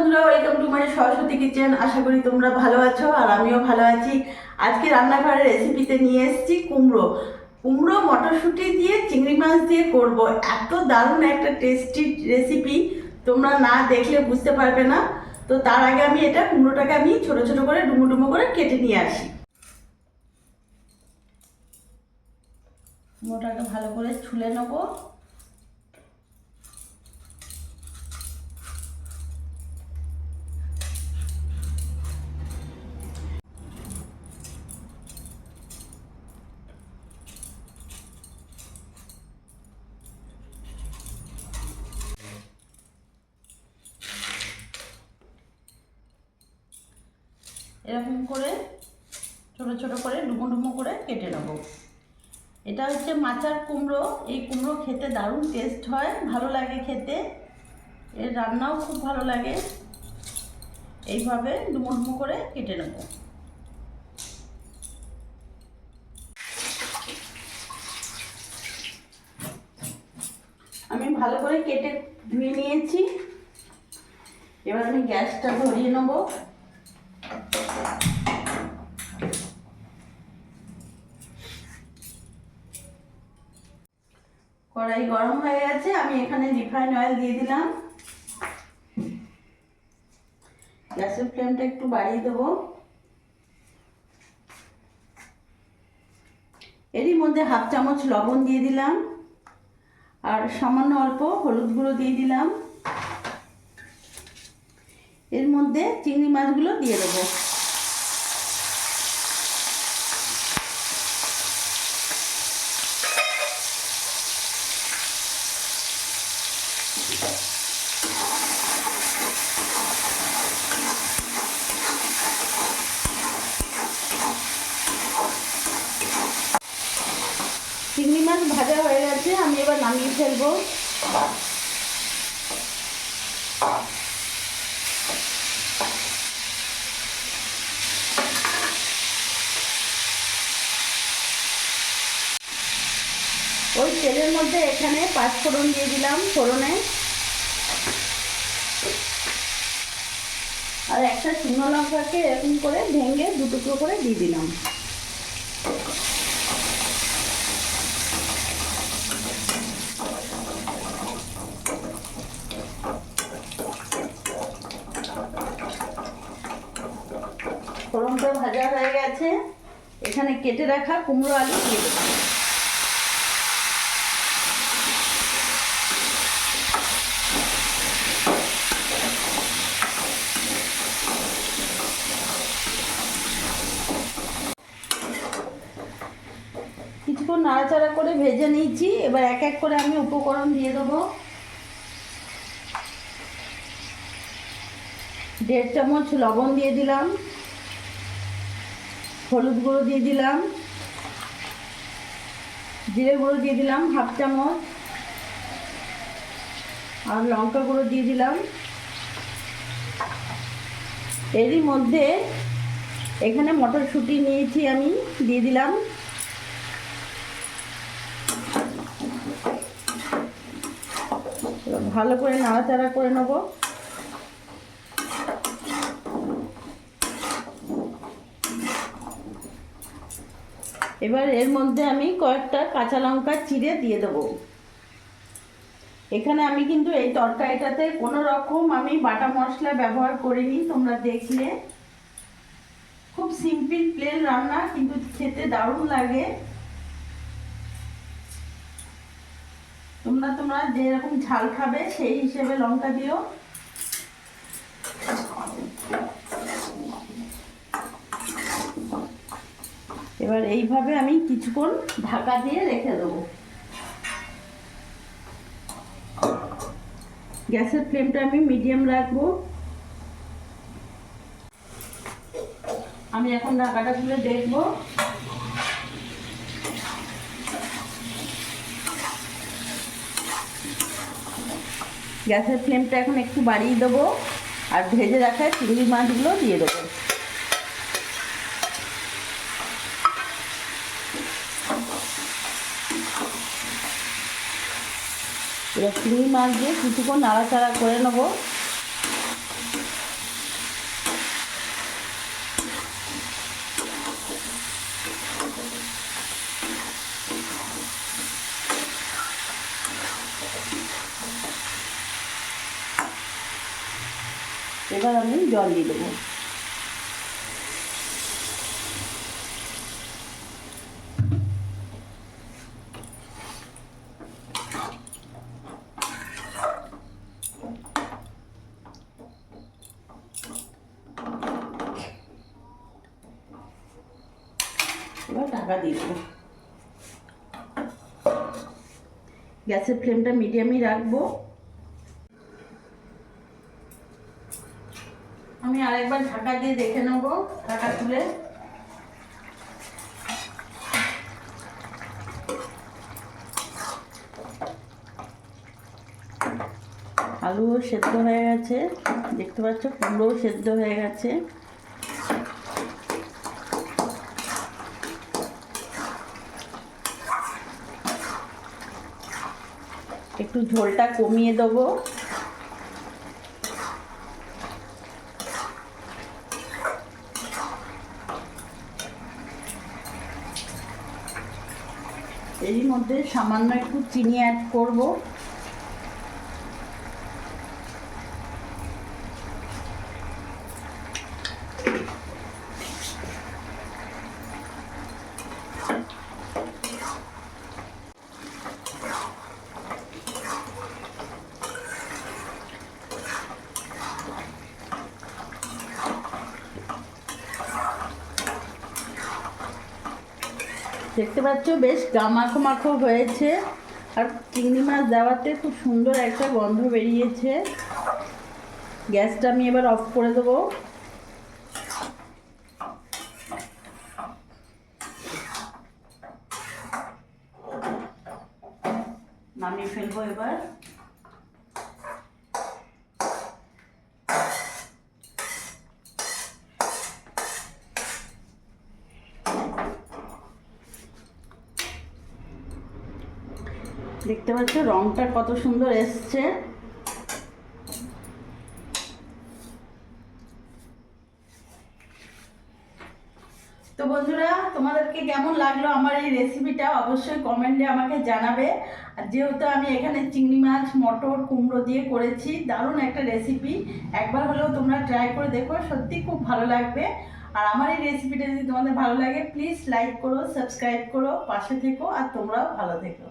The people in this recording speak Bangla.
বন্ধুরা welcome to my Saraswati kitchen আশা করি তোমরা ভালো আছো আর আমিও ভালো আছি। আজকে রান্নাঘরের রেসিপিতে নিয়ে এসেছি কুমড়ো। কুমড়ো মটরশুঁটি দিয়ে চিংড়ি মাছ দিয়ে করব। এত দারুণ একটা টেস্টি রেসিপি তোমরা না দেখলে বুঝতে পারবে না। তো তার আগে আমি এটা কুমড়োটাকে আমি ছোট ছোট করে ডুমো ডুমো করে কেটে নিয়ে আসি। কুমড়োটাকে ভালো করে ছুলে নেব। এরকম করে, ছোট ছোট করে, ডুমো ডুমো করে কেটে নেব। এটা হচ্ছে মাচার কুমড়ো। এই কুমড়ো খেতে দারুণ টেস্ট হয়, ভালো লাগে খেতে। এর রান্নাও খুব ভালো লাগে। এইভাবে ডুমো ডুমো করে কেটে নেব। আমি ভালো করে কেটে ধুয়ে নিয়েছি। এবার আমি গ্যাসটা ধরিয়ে নেব। কড়াই গরম হয়ে গেছে, আমি এখানে রিফাইন অয়েল দিয়ে দিলাম। গ্যাসের ফ্লেমটা একটু বাড়িয়ে দেবো। এরই মধ্যে হাফ চামচ লবণ দিয়ে দিলাম, আর সামান্য অল্প হলুদ গুঁড়ো দিয়ে দিলাম। এর মধ্যে চিংড়ি মাছগুলো দিয়ে দেবো চিংড়ি মাছ ভাজা হয়ে গেছে আমি এবার নামিয়ে ফেলব। ওই তেলের মধ্যে এখানে পাঁচ ফোড়ন দিয়ে দিলাম ফোড়নে। আর একটা শুকনো লঙ্কাকে এরকম করে ভেঙে দু টুকরো করে দিয়ে দিলাম। ফোড়নটা ভাজা হয়ে গেছে। এখানে কেটে রাখা কুমড়ো আলু দিয়ে কিছুক্ষণ নাড়াচাড়া করে ভেজে নিয়েছি। এবার এক এক করে আমি উপকরণ দিয়ে দেবো। দেড় চামচ লবণ দিয়ে দিলাম। হলুদ গুঁড়ো দিয়ে দিলাম। জিরে গুঁড়ো দিয়ে দিলাম, হাফ চামচ। আর লঙ্কা গুঁড়ো দিয়ে দিলাম। এরই মধ্যে এখানে মটরশুঁটি নিয়েছি আমি, দিয়ে দিলাম। ভালো করে নাড়াচাড়া করে নেব। এবার এর মধ্যে আমি কয়েকটা কাঁচা লঙ্কা চিড়ে দিয়ে দেবো। এখানে আমি কিন্তু এই তরকারিটাতে কোনো রকম আমি বাটা মশলা ব্যবহার করিনি, তোমরা দেখলে। খুব সিম্পল, প্লেন রান্না, কিন্তু খেতে দারুণ লাগে। তোমরা তোমরা যেরকম ঝাল খাবে, সেই হিসেবে লঙ্কা দিও। এবার এইভাবে আমি কিছুক্ষণ ঢাকা দিয়ে রেখে দেবো। গ্যাসের ফ্লেমটা আমি মিডিয়াম রাখব। আমি এখন ঢাকাটা খুলে দেখব। গ্যাসের ফ্লেমটা এখন একটু বাড়িয়ে দেবো আর ভেজে রাখা চিংড়ি মাছগুলো দিয়ে দেবো। এবার চিংড়ি মাছ দিয়ে কিছুক্ষণ নাড়াচাড়া করে নেব। এবার আমি জল দিয়ে দেবো। ঢাকা দিয়ে দেবো। গ্যাসের ফ্লেমটা মিডিয়ামই রাখব। আমি আরেকবার ঢাকা দিয়ে দেখে নেব, ঢাকা তুলে আলুও সেদ্ধ হয়ে গেছে। দেখতে পাচ্ছ কুমড়োও সেদ্ধ হয়ে গেছে। একটু ঝোলটা কমিয়ে দেবো। এরই মধ্যে সামান্য একটু চিনি অ্যাড করব। দেখতে পাচ্ছ, বেশ গামাখো মাখো হয়েছে। আর চিংড়ি মাছ দেওয়াতে খুব সুন্দর একটা গন্ধ বেরিয়েছে। গ্যাসটা আমি এবার অফ করে দেবো। নামিয়ে ফেলব এবার। দেখতে পাচ্ছ, রংটা কত সুন্দর এসছে। তো বন্ধুরা, তোমাদেরকে কেমন লাগল আমার এই রেসিপিটা অবশ্যই কমেন্টে আমাকে জানাবে। আর যেহেতু আমি এখানে চিংড়ি মাছ, মটর, কুমড়ো দিয়ে করেছি, দারুণ একটা রেসিপি একবার হলেও তোমরা ট্রাই করে দেখো, সত্যি খুব ভালো লাগবে। আর আমার এই রেসিপিটা যদি তোমাদের ভালো লাগে প্লিজ লাইক করো সাবস্ক্রাইব করো, পাশে থেকো, আর তোমরাও ভালো থেকো।